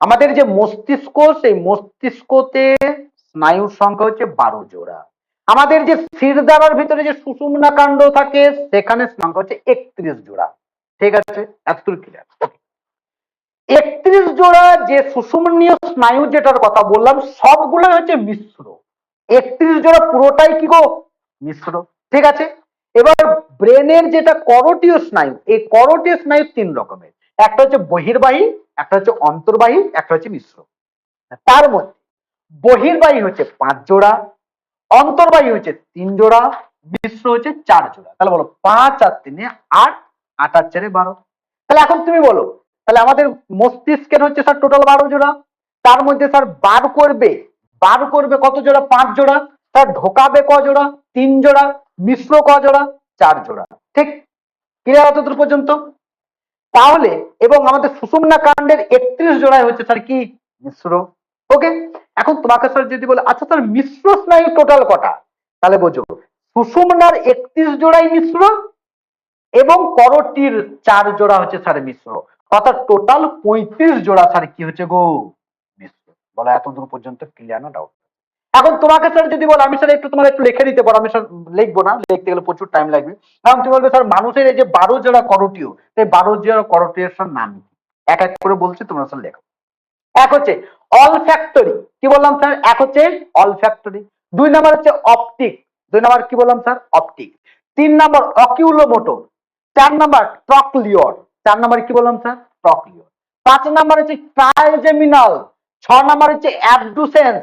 আমাদের যে মস্তিষ্ক, সেই মস্তিষ্কতে স্নায়ুর সংখ্যা হচ্ছে বারো জোড়া। আমাদের যে শিরদাঁড়ার ভিতরে যে সুষুম্না কাণ্ড থাকে, সেখানে সংখ্যা হচ্ছে একত্রিশ জোড়া। ঠিক আছে? এতটুকু ক্লিয়ার একত্রিশ জোড়া যে সুষুম্নীয় স্নায়ু যেটার কথা বললাম, সবগুলোই হচ্ছে মিশ্র। একত্রিশ জোড়া পুরোটাই কি গো? মিশ্র। ঠিক আছে? এবার ব্রেনের যেটা করটীয় স্নায়ু, এই করটীয় স্নায়ু তিন রকমের। একটা হচ্ছে বহির্বাহী, একটা হচ্ছে অন্তর্বাহী, একটা হচ্ছে মিশ্র। তার মধ্যে বহির্বাহী হচ্ছে পাঁচ জোড়া, অন্তর্বাহী হচ্ছে তিন জোড়া, মিশ্র হচ্ছে চার জোড়া। তাহলে বলো পাঁচ আর তিনে আট আট আর চারে বারো। তাহলে এখন তুমি বলো, তাহলে আমাদের মস্তিষ্কের হচ্ছে স্যার টোটাল বারো জোড়া, তার মধ্যে স্যার বার করবে বার করবে কত জোড়া? পাঁচ জোড়া। স্যার ঢোকাবে ক জোড়া? তিন জোড়া। মিশ্র ক জোড়া? চার জোড়া। ঠিক? ক্লিয়ার অতদূর পর্যন্ত? তাহলে এবং আমাদের সুষুম্না কাণ্ডের একত্রিশ জোড়ায় হচ্ছে স্যার কি? মিশ্র। ওকে এখন তোমাকে স্যার যদি বলে আচ্ছা স্যার মিশ্র স্নায়ু টোটাল কটা? তাহলে বোঝো, সুষুম্নার একত্রিশ জোড়াই মিশ্র এবং করটির চার জোড়া হচ্ছে স্যার মিশ্র। অর্থাৎ টোটাল পঁয়ত্রিশ জোড়া স্যার কি হচ্ছে গো? মিশ্র। বলা, এতদূর পর্যন্ত ক্লিয়ার না ডাউট এখন তোমাকে স্যার যদি বলো, আমি স্যার একটু তোমার একটু লিখে দিতে পারো। আমি স্যার লিখব না, লিখতে গেলে প্রচুর টাইম লাগবে। কারণ তুমি বলবে স্যার মানুষের এই যে বারো জোড়া করটিও, সেই বারো জোড়া করটিও স্যার নাম এক এক করে বলছি, তোমরা স্যার লেখো। এক হচ্ছে অল ফ্যাক্টরি কি বললাম স্যার এক হচ্ছে অল ফ্যাক্টরি দুই নাম্বার হচ্ছে অপটিক দুই নাম্বার কি বললাম স্যার অপটিক তিন নাম্বার অকিউলো মোটর চার নাম্বার ট্রকলিওর চার নাম্বার কি বললাম স্যার ট্রকলিওর পাঁচ নাম্বার হচ্ছে ট্রাইজেমিনাল ছ নাম্বার হচ্ছে অ্যাবডুসেন্স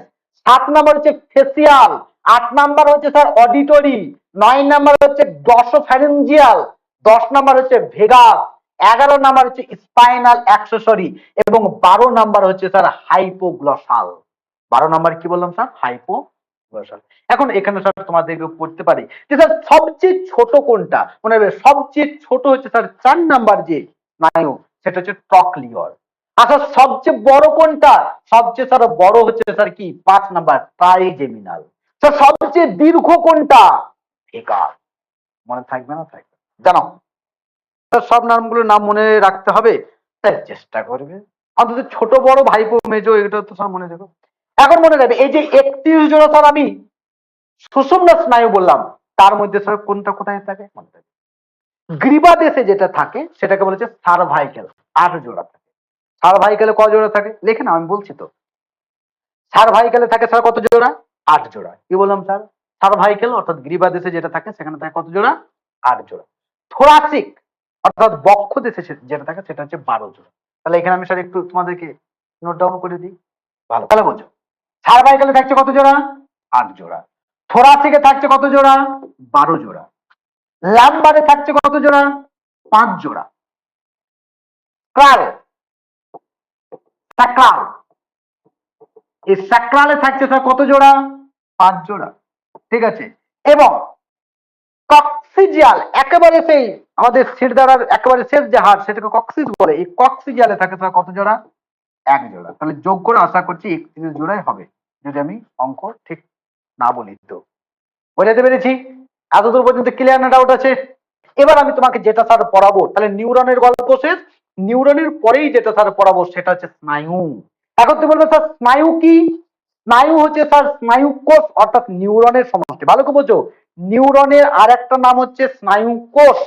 সাত নাম্বার হচ্ছে ফেসিয়াল আট নাম্বার হচ্ছে স্যার অডিটরি নয় নাম্বার হচ্ছে ডসোফ্যারেঞ্জিয়াল দশ নাম্বার হচ্ছে ভেগাস এগারো নাম্বার হচ্ছে স্পাইনাল অ্যাক্সেসরি এবং বারো নাম্বার হচ্ছে স্যার হাইপোগ্লসাল বারো নাম্বার কি বললাম স্যার হাইপোগ্লসাল এখন এখানে স্যার তোমাদেরকে পড়তে পারি যে স্যার সবচেয়ে ছোট কোনটা? মনে হবে, সবচেয়ে ছোট হচ্ছে স্যার চার নাম্বার যে স্নায়ু, সেটা হচ্ছে ট্রকলিওর আচ্ছা সবচেয়ে বড় কোনটা? সবচেয়ে স্যার বড় হচ্ছে স্যার কি? পাঁচ নাম্বার ট্রাইজেমিনাল স্যার সবচেয়ে দীর্ঘ কোনটা? ফেকাস মনে থাকবে না? থাকবে। জানো সব নামগুলোর নাম মনে রাখতে হবে। চেষ্টা করবে। অন্তত ছোট, বড়, ভাইপো, মেজো এটা তো সব মনে রেখো। এখন মনে রাখবে, এই যে একত্রিশ জোড়া স্যার আমি সুষুম্না স্নায়ু বললাম, তার মধ্যে স্যার কোনটা কোথায় থাকে? মনে রাখবে গ্রীবা দেশে যেটা থাকে, সেটাকে বলেছে সার্ভাইকেল, আট জোড়া থাকে। সার্ভাইকেলে ক জোড়া থাকে? লেখে না আমি বলছি তো। সার্ভাইকেলে থাকে স্যার কত জোড়া? আট জোড়া। কি বললাম স্যার? সার্ভাইকেল অর্থাৎ গ্রীবা দেশে যেটা থাকে, সেখানে থাকে কত জোড়া? আট জোড়া। থোরাসিক, অর্থাৎ বক্ষ দেশে যেটা থাকে, সেটা হচ্ছে বারো জোড়া। তাহলে এখানে আমি স্যার একটু তোমাদেরকে নোট ডাউন করে দিই। ভালো। তাহলে বোঝো। সার্ভাইকেলে থাকছে কত জোড়া? আট জোড়া। থোরাসিকে থাকছে কত জোড়া? বারো জোড়া। লাম্বারে থাকছে কত জোড়া? পাঁচ জোড়া। ক্রাল স্যাক্রাল এই স্যাক্রালে থাকছে স্যার কত জোড়া? পাঁচ জোড়া। ঠিক আছে? এবং কক্সিজিয়াল একেবারে সেই আমাদের শিরদাঁড়ার একেবারে শেষ যে হাড়, সেটাকে কক্সিস বলে। এই কক্সিজিয়ালে থাকে স্যার কত জোড়া? এক জোড়া। তাহলে যোগ করে আশা করছি একত্রিশ জোড়াই হবে। যদি আমি অঙ্ক ঠিক না বলি তো। বোঝাতে পেরেছি? এতদূর পর্যন্ত ক্লিয়ার না ডাউট আছে? এবার আমি তোমাকে যেটা স্যার পড়াবো, তাহলে নিউরনের গল্প শেষ। নিউরনের পরেই যেটা স্যার পড়াবো সেটা হচ্ছে স্নায়ু। এখন তুমি বলবে, স্যার, স্নায়ু কি? স্নায়ু হচ্ছে, স্যার, স্নায়ু কোষ। অর্থাৎ নিউরনের সমষ্টি ভালো করে বোঝো, নিউরনের আর একটা নাম হচ্ছে স্নায়ু কোষ।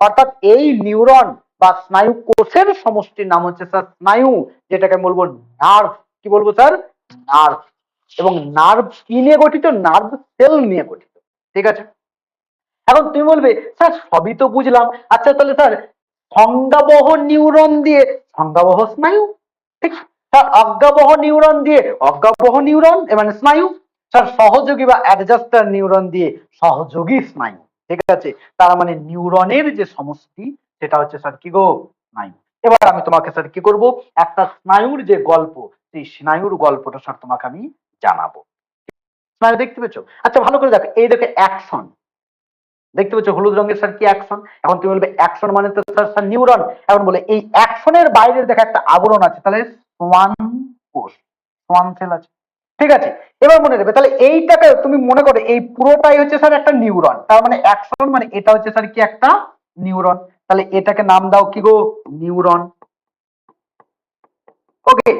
অর্থাৎ এই নিউরন বা স্নায়ু কোষের সমষ্টির নাম হচ্ছে, স্যার, স্নায়ু যেটাকে বলব নার্ভ। কি বলব, স্যার? নার্ভ। এবং নার্ভ কি নিয়ে গঠিত? নার্ভ সেল নিয়ে গঠিত। ঠিক আছে? এখন তুমি বলবে, স্যার, সবই তো বুঝলাম। আচ্ছা তাহলে, স্যার সংজ্ঞাবহ নিউরন দিয়ে সংজ্ঞাবহ স্নায়ু, ঠিক? স্যার, অজ্ঞাবহ নিউরন দিয়ে, অজ্ঞাবহ নিউরন মানে স্নায়ু। স্যার, সহযোগী বা অ্যাডজাস্টার নিউরন দিয়ে সহযোগী স্নায়ু, ঠিক আছে? তার মানে নিউরনের যে সমষ্টি, সেটা হচ্ছে স্যার কি গো? স্নায়ু। এবার আমি তোমাকে স্যার কি করব? একটা স্নায়ুর যে গল্প, সেই স্নায়ুর গল্পটা স্যার তোমাকে আমি জানাব। স্নায়ু দেখতে পেয়েছ? আচ্ছা ভালো করে দেখো। এই দেখো অ্যাকশন দেখতে পাচ্ছ, হলুদ রঙের স্যার কি অ্যাকশন এখন তুমি বলবে অ্যাকশন মানে তো স্যার স্যার নিউরন এখন বলে, এই অ্যাকশনের বাইরের দেখা একটা আবরণ আছে, তাহলে সোয়ান কোষ সোয়ান সেল আছে। ঠিক আছে? এবার মনে রাখবে, তাহলে এইটাকে তুমি মনে করো, এই পুরোটাই হচ্ছে স্যার একটা নিউরন তার মানে অ্যাকশন মানে এটা হচ্ছে স্যার কি একটা নিউরন তাহলে এটাকে নাম দাও কি গো? নিউরন ওকে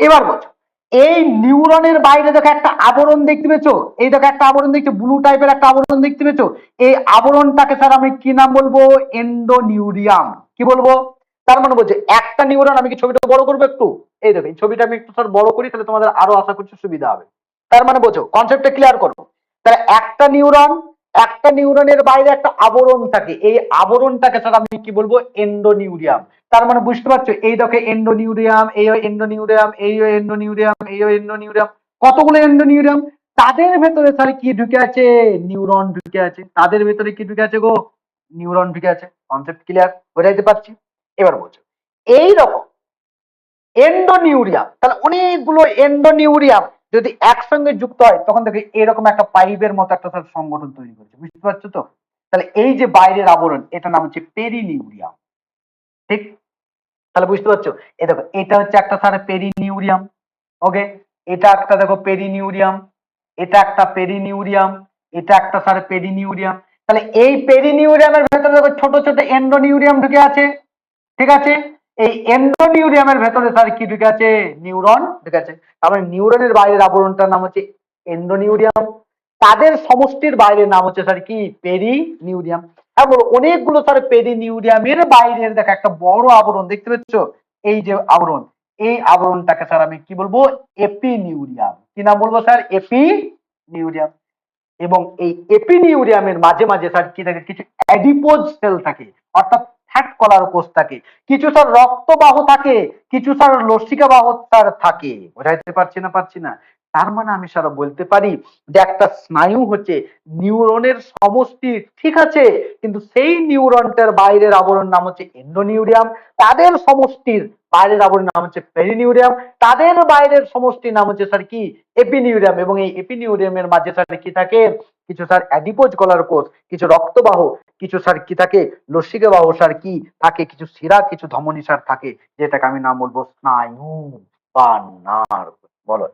এবার বলছো এই নিউরনের বাইরে দেখো একটা আবরণ দেখতে পেয়েছ? এই দেখো একটা আবরণ দেখছ, ব্লু টাইপের একটা আবরণ দেখতে পেয়েছ? এই আবরণটাকে স্যার আমি কি নাম বলব? এন্ডোনিউরিয়াম। কি বলব? তার মানে বলছে একটা নিউরন, আমি কি ছবিটা বড় করব একটু? এই দেখো ছবিটা আমি একটু স্যার বড় করি, তাহলে তোমাদের আরও আশা করছি সুবিধা হবে। তার মানে বোঝো কনসেপ্টটা ক্লিয়ার করো। তাহলে একটা নিউরন একটা নিউরনের বাইরে একটা আবরণ থাকে। এই আবরণটাকে স্যার আমি কি বলব? এন্ডোনিউরিয়াম। তার মানে বুঝতে পারছ? এই দেখো, এন্ডোনিউরিয়াম, এই এন্ডোনিউরিয়াম এই এন্ডোনিউরিয়াম এই এন্ডোনিউরিয়াম। কতগুলো এন্ডোনিউরিয়াম? তাদের ভেতরে স্যার কি ঢুকে আছে? নিউরন ঢুকে আছে। তাদের ভেতরে কি ঢুকে আছে গো? নিউরন ঢুকে আছে। কনসেপ্ট ক্লিয়ার বোঝাইতে পারছি? এবার বলছো। এই রকম এন্ডোনিউরিয়াম, তাহলে অনেকগুলো এন্ডোনিউরিয়াম যদি একসঙ্গে যুক্ত হয়, তখন দেখে এরকম একটা পাইপের মতো একটা স্যার সংগঠন তৈরি করেছে। বুঝতে পারছ তো? তাহলে এই যে বাইরের আবরণ এটা নাম হচ্ছে পেরিনিউরিয়াম ঠিক? তাহলে বুঝতে পারছ? এ দেখো, এটা হচ্ছে একটা স্যার পেরিনিউরিয়াম ওকে এটা একটা দেখো পেরিনিউরিয়াম, এটা একটা পেরিনিউরিয়াম, এটা একটা স্যার পেরিনিউরিয়াম। তাহলে এই পেরিনিউরিয়ামের ভেতরে দেখো ছোট ছোট এন্ডোনিউরিয়াম ঢুকে আছে। ঠিক আছে? এই এন্ডোনিউরিয়ামের ভেতরে স্যার কি ঢুকে আছে নিউরন ঢুকে আছে তার মানে নিউরনের বাইরের আবরণটার নাম হচ্ছে এন্ডোনিউরিয়াম তাদের সমষ্টির বাইরের নাম হচ্ছে স্যার কি? পেরিনিউরিয়াম এবং অনেকগুলো স্যার পেরিনিউরিয়ামের বাইরের দেখো একটা বড় আবরণ, দেখতে পাচ্ছ? এই যে আবরণ, এই আবরণটাকে স্যার আমি কি বলব? এপিনিউরিয়াম কি নাম বলব স্যার? এপিনিউরিয়াম এবং এই এপিনিউরিয়ামের মাঝে মাঝে স্যার কি থাকে? কিছু অ্যাডিপোজ সেল থাকে। অর্থাৎ ফ্যাট কলার কোষ থাকে। কিছু স্যার রক্তবাহ থাকে, কিছু স্যার লসিকা বাহ স্যার থাকে। বোঝাইতে পারছি না পারছি না? তার মানে আমি স্যার বলতে পারি যে একটা স্নায়ু হচ্ছে, নিউরনের সমষ্টি ঠিক আছে, কিন্তু সেই নিউরনটার বাইরের আবরণ নাম হচ্ছে এন্ডোনিউরিয়াম। তাদের সমষ্টির বাইরের আবরণ নাম হচ্ছে পেরিনিউরিয়াম। তাদের বাইরের সমষ্টির নাম হচ্ছে স্যার কি? এপিনিউরিয়াম। এবং এই এপিনিউরিয়ামের মাঝে স্যার কি থাকে? কিছু স্যার অ্যাডিপোজ কলার কোষ, কিছু রক্তবাহ কিছু সার কি থাকে? লসিকে বাহু সার কি থাকে? কিছু শিরা, কিছু ধমনী সার থাকে? যেটাকে আমি নাম বলব স্নায়ু বা নার্ভ বলো